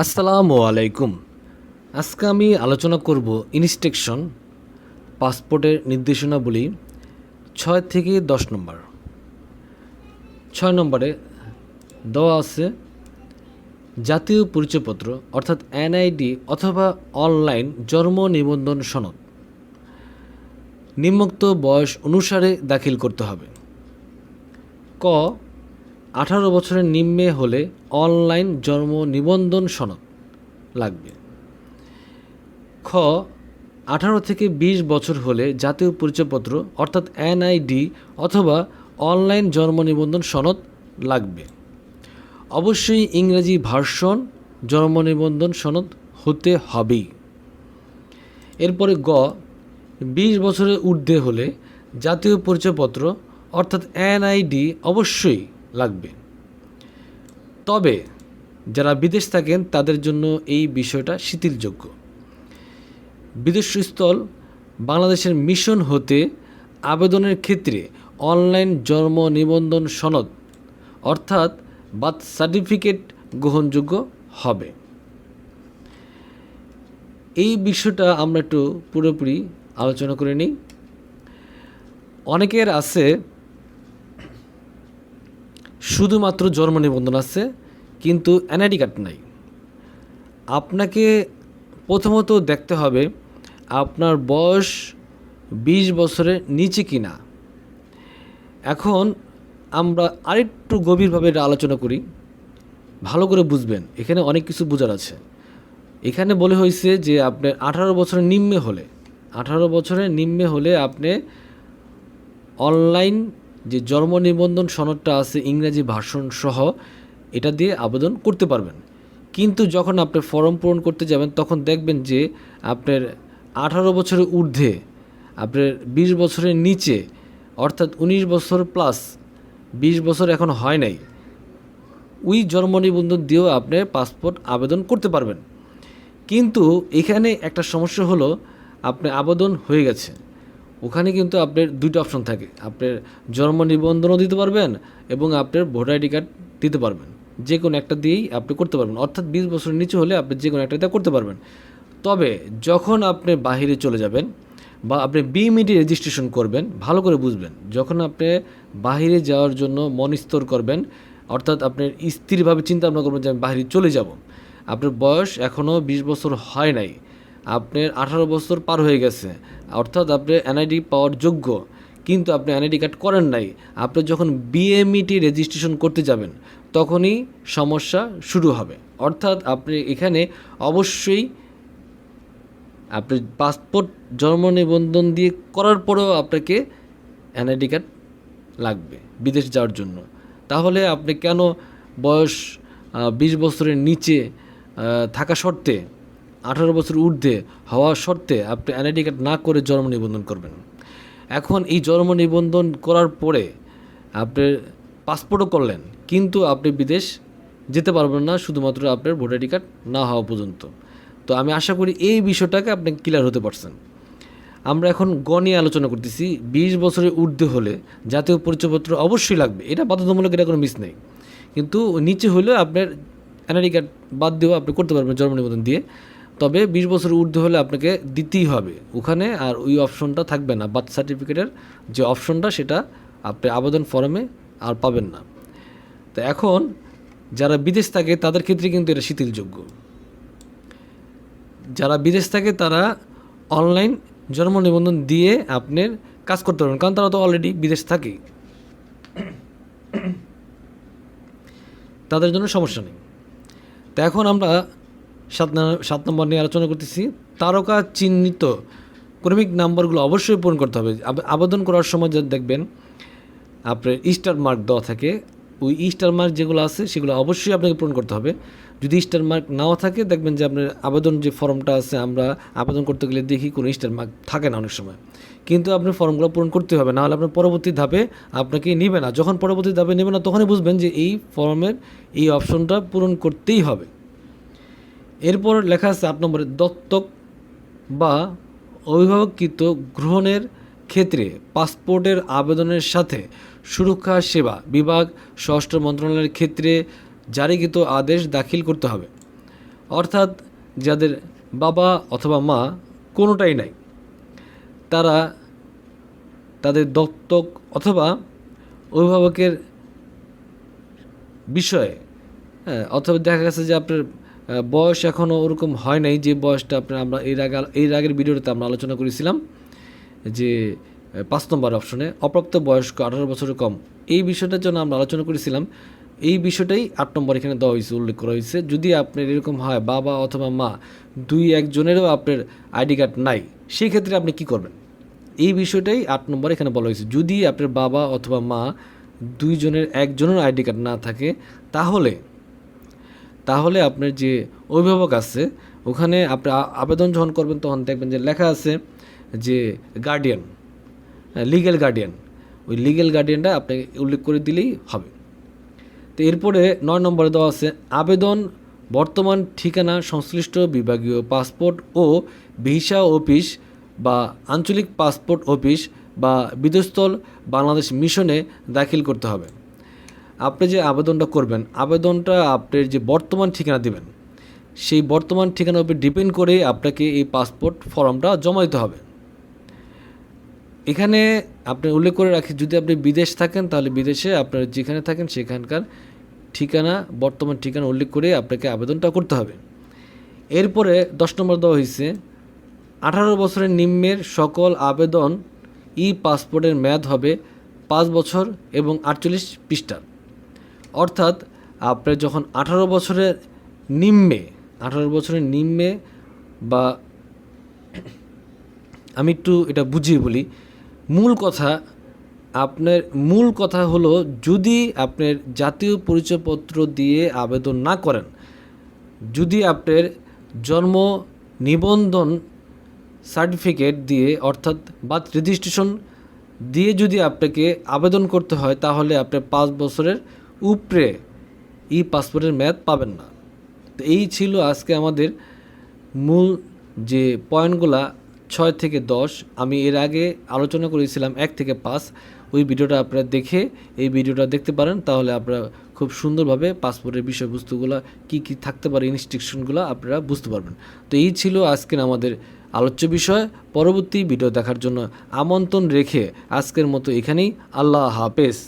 আসসালামু আলাইকুম। আজকে আমি আলোচনা করব ইনস্ট্রাকশন, পাসপোর্টের নির্দেশনাবলী ছয় থেকে দশ নম্বর। ছয় নম্বরে দেওয়া আছে, জাতীয় পরিচয়পত্র অর্থাৎ এনআইডি অথবা অনলাইন জন্ম নিবন্ধন সনদ। নিম্নোক্ত বয়স অনুসারে দাখিল করতে হবে। ক আঠারো বছরের নিম্নে হলে অনলাইন জন্ম নিবন্ধন সনদ লাগবে। খ, আঠারো থেকে বিশ বছর হলে জাতীয় পরিচয়পত্র, অর্থাৎ এনআইডি অথবা অনলাইন জন্ম নিবন্ধন সনদ লাগবে। অবশ্যই ইংরেজি ভার্সন জন্ম নিবন্ধন সনদ হতে হবেই। এরপরে গ, বিশ বছরের ঊর্ধ্বে হলে জাতীয় পরিচয়পত্র, অর্থাৎ এনআইডি অবশ্যই লাগবে। তবে যারা বিদেশ থাকেন, তাদের জন্য এই বিষয়টা শিথিলযোগ্য। বিদেশস্থল বাংলাদেশের মিশন হতে আবেদনের ক্ষেত্রে অনলাইন জন্ম নিবন্ধন সনদ, অর্থাৎ বার্থ সার্টিফিকেট গ্রহণযোগ্য হবে। এই বিষয়টা আমরা একটু পুরোপুরি আলোচনা করে নিই। অনেকের আছে শুধুমাত্র জন্ম নিবন্ধন আছে, কিন্তু এনআইডি কার্ড নাই। আপনাকে প্রথমত দেখতে হবে আপনার বয়স বিশ বছরের নিচে কি না এখন আমরা আরেকটু গভীরভাবে এটা আলোচনা করি, ভালো করে বুঝবেন, এখানে অনেক কিছু বোঝার আছে। এখানে বলে হয়েছে যে আপনার আঠারো বছরের নিম্নে হলে, আঠারো বছরের নিম্নে হলে আপনি অনলাইন যে জন্ম নিবন্ধন সনদটা আছে, ইংরেজি ভাষণ সহ, এটা দিয়ে আবেদন করতে পারবেন। কিন্তু যখন আপনি ফর্ম পূরণ করতে যাবেন, তখন দেখবেন যে আপনার আঠারো বছরের ঊর্ধ্বে, আপনার বিশ বছরের নিচে, অর্থাৎ উনিশ বছর প্লাস বিশ বছর এখন হয় নাই, ওই জন্ম নিবন্ধন দিয়েও আপনি পাসপোর্ট আবেদন করতে পারবেন। কিন্তু এখানে একটা সমস্যা হলো, আপনি আবেদন হয়ে গেছে। ওখানে কিন্তু আপনার দুইটা অপশন থাকে। আপনার জন্ম নিবন্ধনও দিতে পারবেন এবং আপনার ভোটার আইডি কার্ড দিতে পারবেন। যে কোনো একটা দিয়েই আপনি করতে পারবেন। অর্থাৎ বিশ বছরের নিচে হলে আপনি যে কোনো একটা করতে পারবেন। তবে যখন আপনি বাহিরে চলে যাবেন বা আপনি বিএমইডি রেজিস্ট্রেশন করবেন, ভালো করে বুঝবেন। যখন আপনি বাহিরে যাওয়ার জন্য মনস্থর করবেন, অর্থাৎ আপনার স্থিরভাবে চিন্তা ভাবনা করবেন যে আমি বাহিরে চলে যাব। আপনার বয়স এখনও বিশ বছর হয় নাই। আপনার আঠারো বছর পার হয়ে গেছে। অর্থাৎ আপনি এনআইডি পাওয়ার যোগ্য। কিন্তু আপনি এনআইডি কার্ড করেন নাই। আপনি যখন বিএমইটি রেজিস্ট্রেশন করতে যাবেন, তখনই সমস্যা শুরু হবে। অর্থাৎ আপনি এখানে অবশ্যই আপনি পাসপোর্ট জন্ম নিবন্ধন দিয়ে করার পরেও আপনাকে এনআইডি কার্ড লাগবে বিদেশ যাওয়ার জন্য। তাহলে আপনি কেন বয়স বিশ বছরের নিচে থাকা সত্ত্বে আঠারো বছর ঊর্ধ্বে হওয়া সত্ত্বে আপনি এনআইডি কার্ড না করে জন্ম নিবন্ধন করবেন। এখন এই জন্ম নিবন্ধন করার পরে আপনি পাসপোর্টও করলেন, কিন্তু আপনি বিদেশ যেতে পারবেন না, শুধুমাত্র আপনার ভোটার আইডি কার্ড না হওয়া পর্যন্ত। তো আমি আশা করি এই বিষয়টাকে আপনি ক্লিয়ার হতে পারছেন। আমরা এখন গ নিয়ে আলোচনা করতেছি, বিশ বছরের ঊর্ধ্বে হলে জাতীয় পরিচয়পত্র অবশ্যই লাগবে। এটা বাধ্যতামূলক, এটা কোনো মিস নেই। কিন্তু নিচে হলে আপনার এনআইডি কার্ড বাদ দিয়েও আপনি করতে পারবেন জন্ম নিবন্ধন দিয়ে। তবে বিশ বছরের ঊর্ধ্বে হলে আপনাকে দিতেই হবে। ওখানে আর ওই অপশনটা থাকবে না। বার্থ সার্টিফিকেটের যে অপশনটা, সেটা আপনি আবেদন ফর্মে আর পাবেন না। তো এখন যারা বিদেশ থাকে, তাদের ক্ষেত্রে কিন্তু এটা শিথিলযোগ্য। যারা বিদেশ থাকে, তারা অনলাইন জন্ম নিবন্ধন দিয়ে আপনার কাজ করতে পারবেন। কারণ তারা তো অলরেডি বিদেশ থাকে তাদের জন্য সমস্যা নেই। তো এখন আমরা সাত সাত নম্বর নিয়ে আলোচনা করতেছি। তারকা চিহ্নিত ক্রমিক নাম্বারগুলো অবশ্যই পূরণ করতে হবে। আবেদন করার সময় যা দেখবেন, আপনার স্টার মার্ক দেওয়া থাকে। ওই স্টার মার্ক যেগুলো আছে, সেগুলো অবশ্যই আপনাকে পূরণ করতে হবে। যদি স্টার মার্ক নাও থাকে, দেখবেন যে আপনার আবেদন যে ফর্মটা আছে, আমরা আবেদন করতে গেলে দেখি কোনো স্টার মার্ক থাকে না অনেক সময়। কিন্তু আপনার ফর্মগুলো পূরণ করতে হবে, নাহলে আপনার পরবর্তী ধাপে আপনাকে নেবে না। যখন পরবর্তী ধাপে নেবে না, তখনই বুঝবেন যে এই ফর্মের এই অপশনটা পূরণ করতেই হবে। এরপর লেখা আছে আট নম্বরে, দত্তক বা অভিভাবককৃত গ্রহণের ক্ষেত্রে পাসপোর্টের আবেদনের সাথে সুরক্ষা, সেবা বিভাগ, স্বরাষ্ট্র মন্ত্রণালয়ের ক্ষেত্রে জারিকৃত আদেশ দাখিল করতে হবে। অর্থাৎ যাদের বাবা অথবা মা কোনোটাই নাই, তারা তাদের দত্তক অথবা অভিভাবকের বিষয়ে হ্যাঁ অথবা দেখা গেছে যে আপনার বয়স এখনও ওরকম হয় নাই, যে বয়সটা আপনার আমরা এর আগে এর আগের ভিডিওতে আমরা আলোচনা করেছিলাম যে পাঁচ নম্বর অপশনে অপ্রাপ্ত বয়স্ক আঠারো বছরের কম। এই বিষয়টার জন্য আমরা আলোচনা করেছিলাম। এই বিষয়টাই আট নম্বর এখানে দেওয়া হয়েছে, উল্লেখ করা হয়েছে। যদি আপনার এরকম হয়, বাবা অথবা মা দুই একজনেরও আপনার আইডি কার্ড নাই সেই ক্ষেত্রে আপনি কি করবেন? এই বিষয়টাই আট নম্বর এখানে বলা হয়েছে। যদি আপনার বাবা অথবা মা দুইজনের একজনের আইডি কার্ড না থাকে, তাহলে তাহলে আপনার যে অভিভাবক আছে, ওখানে আপনি আবেদন যখন করবেন, তখন দেখবেন যে লেখা আছে যে গার্ডিয়ান লিগ্যাল গার্ডিয়ান ওই লিগ্যাল গার্ডিয়ানটা আপনাকে উল্লেখ করে দিলেই হবে। তো এরপরে নয় নম্বরে দেওয়া আছে, আবেদন বর্তমান ঠিকানা, সংশ্লিষ্ট বিভাগীয় পাসপোর্ট ও ভিসা অফিস বা আঞ্চলিক পাসপোর্ট অফিস বা বিদেশস্থল বাংলাদেশ মিশনে দাখিল করতে হবে। আপনি যে আবেদনটা করবেন, আবেদনটা আপনার যে বর্তমান ঠিকানা দিবেন, সেই বর্তমান ঠিকানার উপর ডিপেন্ড করে আপনাকে এই পাসপোর্ট ফর্মটা জমা দিতে হবে। এখানে আপনি উল্লেখ করে রাখি, যদি আপনি বিদেশ থাকেন, তাহলে বিদেশে আপনার যেখানে থাকেন সেখানকার ঠিকানা, বর্তমান ঠিকানা উল্লেখ করে আপনাকে আবেদনটা করতে হবে। এরপরে দশ নম্বর দেওয়া হয়েছে আঠারো বছরের নিম্নের সকল আবেদন ই পাসপোর্টের মেয়াদ হবে পাঁচ বছর এবং আটচল্লিশ পৃষ্ঠার। অর্থাৎ আপনার যখন আঠারো বছরের নিম্নে, আঠারো বছরের নিম্নে বা আমি একটু এটা বুঝিয়ে বলি, মূল কথা আপনার, মূল কথা হলো যদি আপনার জাতীয় পরিচয়পত্র দিয়ে আবেদন না করেন, যদি আপনার জন্ম নিবন্ধন সার্টিফিকেট দিয়ে অর্থাৎ বার্থ রেজিস্ট্রেশন দিয়ে যদি আপনাকে আবেদন করতে হয়, তাহলে আপনার পাঁচ বছরের উপরে ই পাসপোর্টের মেয়াদ পাবেন না। তো এই ছিল আজকে আমাদের মূল যে পয়েন্টগুলা, ছয় থেকে দশ। আমি এর আগে আলোচনা করেছিলাম এক থেকে পাঁচ। ওই ভিডিওটা আপনারা দেখে এই ভিডিওটা দেখতে পারেন, তাহলে আপনারা খুব সুন্দরভাবে পাসপোর্টের বিষয়বস্তুগুলো, কী কী থাকতে পারে ইনস্ট্রাকশনগুলো আপনারা বুঝতে পারবেন। তো এই ছিল আজকের আমাদের আলোচ্য বিষয়। পরবর্তী ভিডিও দেখার জন্য আমন্ত্রণ রেখে আজকের মতো এখানেই। আল্লাহ হাফেজ।